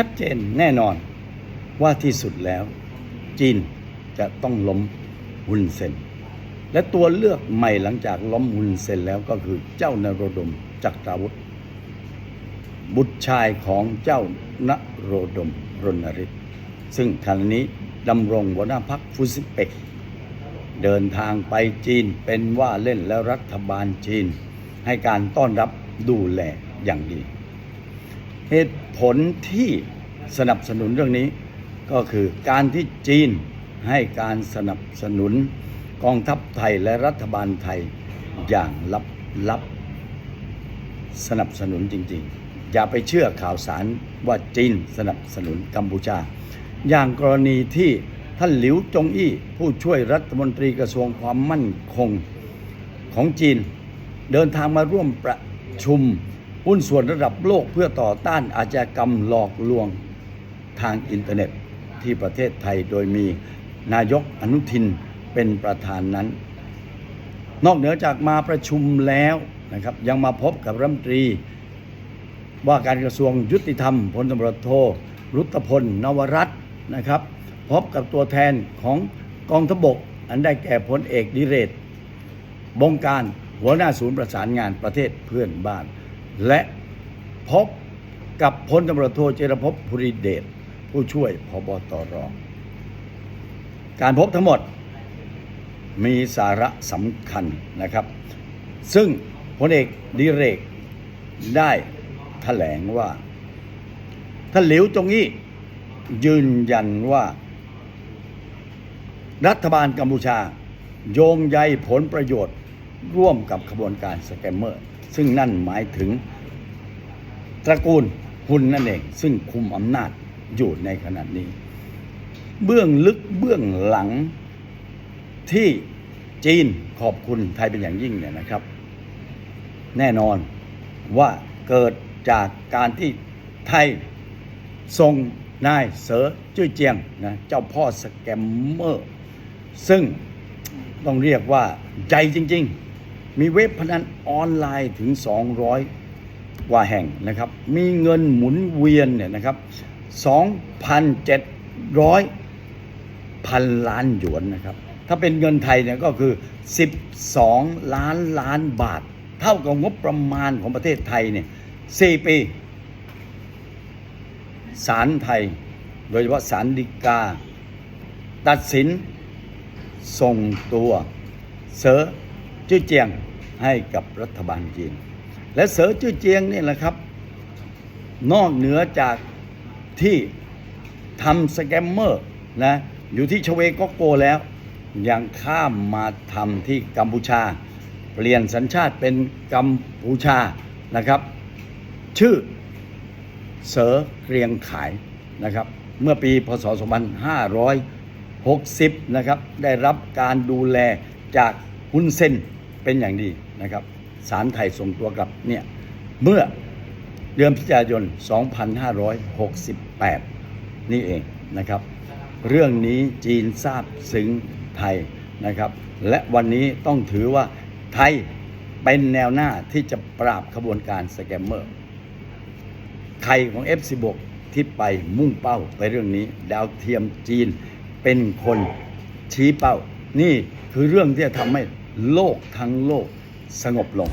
ชัดเจนแน่นอนว่าที่สุดแล้ว จีนจะต้องล้มฮุนเซน และตัวเลือกใหม่หลังจากล้มฮุนเซนแล้วก็คือเจ้านโรดมจักราวุธ บุตรชายของเจ้านโรดมรณฤทธิ์ซึ่งขณะนี้ดำรงหัวหน้าพรรคฟูซิเปก เดินทางไปจีนเป็นว่าเล่นแล้วรัฐบาลจีน ให้การต้อนรับดูแลอย่างดี เหตุผลที่สนับสนุนเรื่องนี้ ก็คือการที่จีนให้การสนับสนุนกองทัพไทยและรัฐบาลไทยอย่างลับลับสนับสนุนจริง ๆ อย่าไปเชื่อข่าวสารว่าจีนสนับสนุนกัมพูชา อย่างกรณีที่ท่านหลิวจงอี้ผู้ช่วยรัฐมนตรีกระทรวงความมั่นคงของจีน เดินทางมาร่วมประชุม หุ้นส่วนระดับโลกเพื่อต่อต้านอาชญากรรมหลอกลวงทางอินเทอร์เน็ตที่ประเทศไทยโดยมีนายกอนุทินเป็นประธานนั้น นอกเหนือจากมาประชุมแล้วนะครับยังมาพบกับรัฐมนตรี ว่าการกระทรวงยุติธรรมพลตำรวจโทรุตพลนวรัตน์นะครับ พบกับตัวแทนของกองทบก อันได้แก่พลเอกดิเรศบงการหัวหน้าศูนย์ประสานงานประเทศเพื่อนบ้าน และพบกับพลตำรวจโทเจรพภูริเดชผู้ช่วยพบตรการพบทั้งหมดมีสาระสำคัญนะครับ ซึ่งพลเอกดิเรกได้แถลงว่าท่านหลิวจงอี้ยืนยันว่า รัฐบาลกัมพูชา โยงใยผลประโยชน์ร่วมกับขบวนการสแกมเมอร์ ซึ่งนั่นหมายถึงตระกูลหุนนั่นเอง ซึ่งคุมอำนาจอยู่ในขณะนี้ เบื้องลึกเบื้องหลังที่จีนขอบคุณไทยเป็นอย่างยิ่งเนี่ยนะครับ แน่นอนว่าเกิดจากการที่ไทยส่งนายเสือจุ้ยเจียงนะเจ้าพ่อสแกมเมอร์ ซึ่งต้องเรียกว่าใจจริง ๆ มีเว็บพนันออนไลน์ถึง 200 กว่าแห่งนะครับ มีเงินหมุนเวียนเนี่ยนะครับ 2,700 พันล้านหยวนนะครับ ถ้าเป็นเงินไทยเนี่ยก็คือ 12 ล้านล้านบาท เท่ากับงบประมาณของประเทศไทยเนี่ย4ปีศาลไทย โดยเฉพาะศาลฎีกา ตัดสินส่งตัวเสือ จื้อเจียงให้กับรัฐบาลจีน และเสือจื้อเจียงนี่แหละครับ นอกเหนือจากที่ทำสแกมเมอร์นะอยู่ที่ชเวกอกโกแล้ว ยังข้ามมาทำที่กัมพูชา เปลี่ยนสัญชาติเป็นกัมพูชานะครับ ชื่อเสือเกรียงขายนะครับ เมื่อปีพศ 2560 นะครับ ได้รับการดูแลจากฮุนเซน เป็นอย่างดีนะครับศาลไทยส่งตัวกลับเนี่ยเมื่อเดือนพฤศจิกายน 2568 นี่เองนะครับ เรื่องนี้จีนทราบซึ้งไทยนะครับ และวันนี้ต้องถือว่าไทยเป็นแนวหน้าที่จะปราบขบวนการสแกมเมอร์ไทยของ F16 ที่ไปมุ่งเป้าไปเรื่องนี้ ดาวเทียมจีนเป็นคนชี้เป้า นี่คือเรื่องที่จะทำให้ โลกทั้งโลกสงบลง